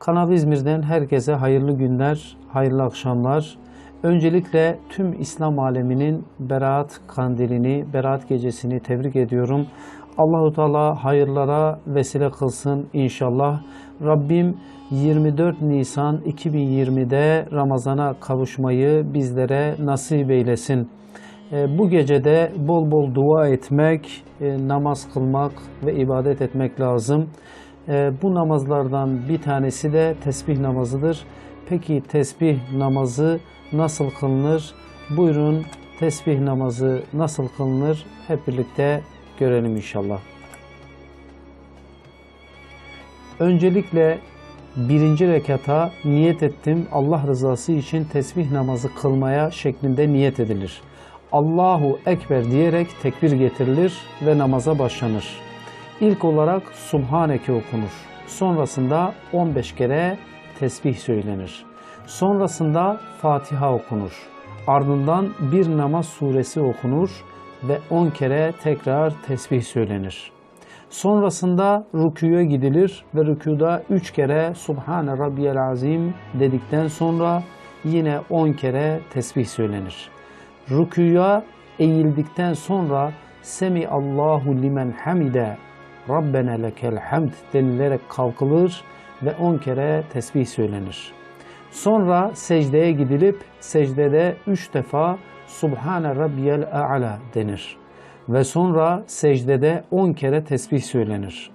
Kanal İzmir'den herkese hayırlı günler, hayırlı akşamlar. Öncelikle tüm İslam aleminin Berat kandilini, Berat gecesini tebrik ediyorum. Allahu Teala hayırlara vesile kılsın inşallah. Rabbim 24 Nisan 2020'de Ramazan'a kavuşmayı bizlere nasip eylesin. E, Bu gecede bol bol dua etmek, e, namaz kılmak ve ibadet etmek lazım. E, Bu namazlardan bir tanesi de tesbih namazıdır. Peki tesbih namazı nasıl kılınır? Buyurun tesbih namazı nasıl kılınır? Hep birlikte görelim inşallah. Öncelikle birinci rekata niyet ettim. Allah rızası için tesbih namazı kılmaya şeklinde niyet edilir. Allahu Ekber diyerek tekbir getirilir ve namaza başlanır. İlk olarak Subhaneke okunur. Sonrasında 15 kere tesbih söylenir. Sonrasında Fatiha okunur. Ardından bir namaz suresi okunur ve 10 kere tekrar tesbih söylenir. Sonrasında rüküye gidilir ve rükuda 3 kere Subhane Rabbiyel Azim dedikten sonra yine 10 kere tesbih söylenir. Rüküya eğildikten sonra Semi Allahu limen hamide Rabbena lekel hamd denilerek kalkılır ve 10 kere tesbih söylenir. Sonra secdeye gidilip secdede 3 defa Subhane Rabbiyel A'la denir ve sonra secdede 10 kere tesbih söylenir.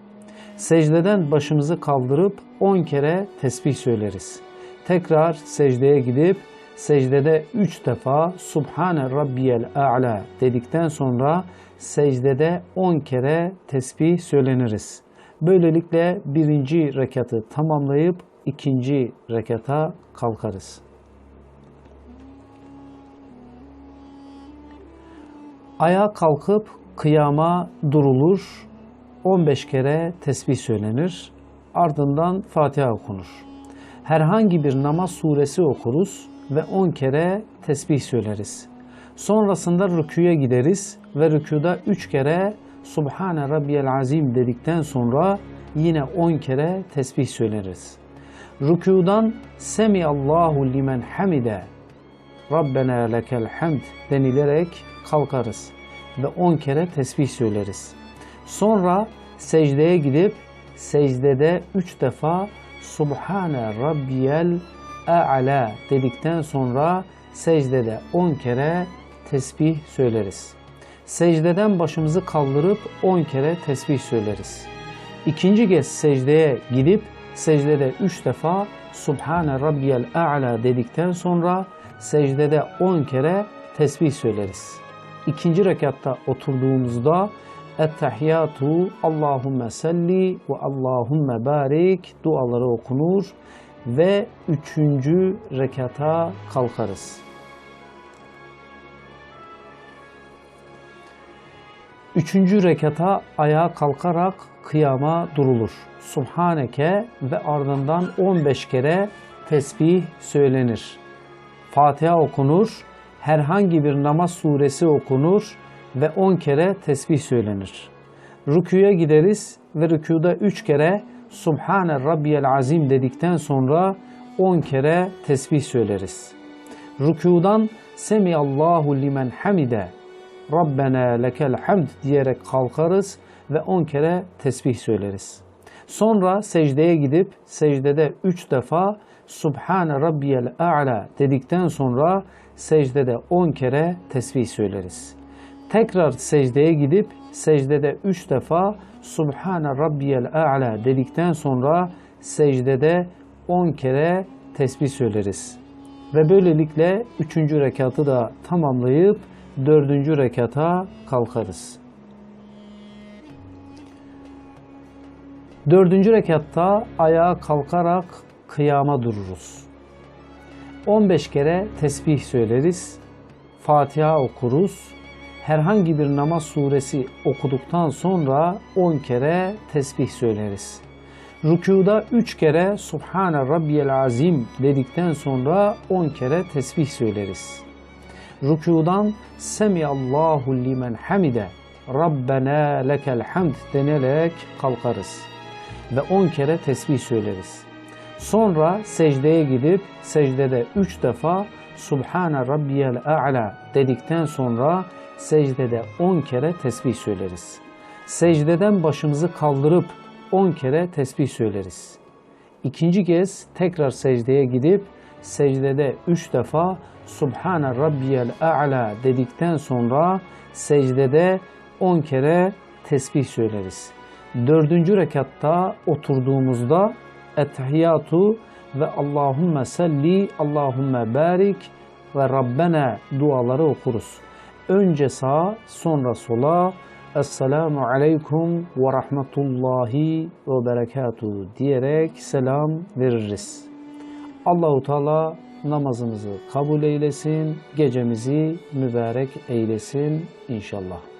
Secdeden başımızı kaldırıp 10 kere tesbih söyleriz. Tekrar secdeye gidip secdede 3 defa Subhane Rabbiyel A'la dedikten sonra secdede 10 kere tesbih söyleniriz. Böylelikle birinci rekatı tamamlayıp ikinci rekata kalkarız. Ayağa kalkıp kıyama durulur. 15 kere tesbih söylenir. Ardından Fatiha okunur. Herhangi bir namaz suresi okuruz ve 10 kere tesbih söyleriz. Sonrasında rüküye gideriz ve rükuda 3 kere Subhane Rabbiyel Azim dedikten sonra yine 10 kere tesbih söyleriz. Rükudan Semi Allahu limen hamide Rabbena lekel hamd denilerek kalkarız ve 10 kere tesbih söyleriz. Sonra secdeye gidip secdede 3 defa Subhane Rabbiyel A'la dedikten sonra secdede 10 kere tesbih söyleriz. Secdeden başımızı kaldırıp 10 kere tesbih söyleriz. İkinci kez secdeye gidip secdede 3 defa Subhane Rabbiyel A'la dedikten sonra secdede 10 kere tesbih söyleriz. İkinci rekatta oturduğumuzda Ettehiyyatu Allahümme salli ve Allahümme barik duaları okunur ve üçüncü rekata kalkarız. Üçüncü rekata ayağa kalkarak kıyama durulur. Subhaneke ve ardından 15 kere tesbih söylenir. Fatiha okunur, herhangi bir namaz suresi okunur ve 10 kere tesbih söylenir. Rüküye gideriz ve rükuda 3 kere Subhane Rabbiyel Azim dedikten sonra 10 kere tesbih söyleriz. Rükudan Semi Allahu limen hamide Rabbena lekel hamd diyerek kalkarız ve 10 kere tesbih söyleriz. Sonra secdeye gidip secdede 3 defa Subhane Rabbiyel A'la dedikten sonra secdede 10 kere tesbih söyleriz. Tekrar secdeye gidip secdede 3 defa Subhane Rabbiyel A'la dedikten sonra secdede 10 kere tesbih söyleriz. Ve böylelikle 3. rekatı da tamamlayıp 4. rekata kalkarız. Dördüncü rekatta ayağa kalkarak kıyama dururuz. 15 kere tesbih söyleriz, Fatiha okuruz. Herhangi bir namaz suresi okuduktan sonra 10 kere tesbih söyleriz. Rükuda 3 kere Subhane Rabbiyel Azim dedikten sonra 10 kere tesbih söyleriz. Rükudan Semiyallahu limen hamide Rabbena lekel hamd denerek kalkarız ve 10 kere tesbih söyleriz. Sonra secdeye gidip secdede üç defa Subhane Rabbiyel A'la dedikten sonra secdede on kere tesbih söyleriz. Secdeden başımızı kaldırıp on kere tesbih söyleriz. İkinci kez tekrar secdeye gidip secdede üç defa Subhane Rabbiyel A'la dedikten sonra secdede on kere tesbih söyleriz. Dördüncü rekatta oturduğumuzda Ettehiyatu ve Allahümme salli, Allahümme barik ve Rabbena duaları okuruz. Önce sağa, sonra sola. Esselamu aleykum ve rahmetullahi ve berekatuhu diyerek selam veririz. Allahu Teala namazımızı kabul eylesin, gecemizi mübarek eylesin inşallah.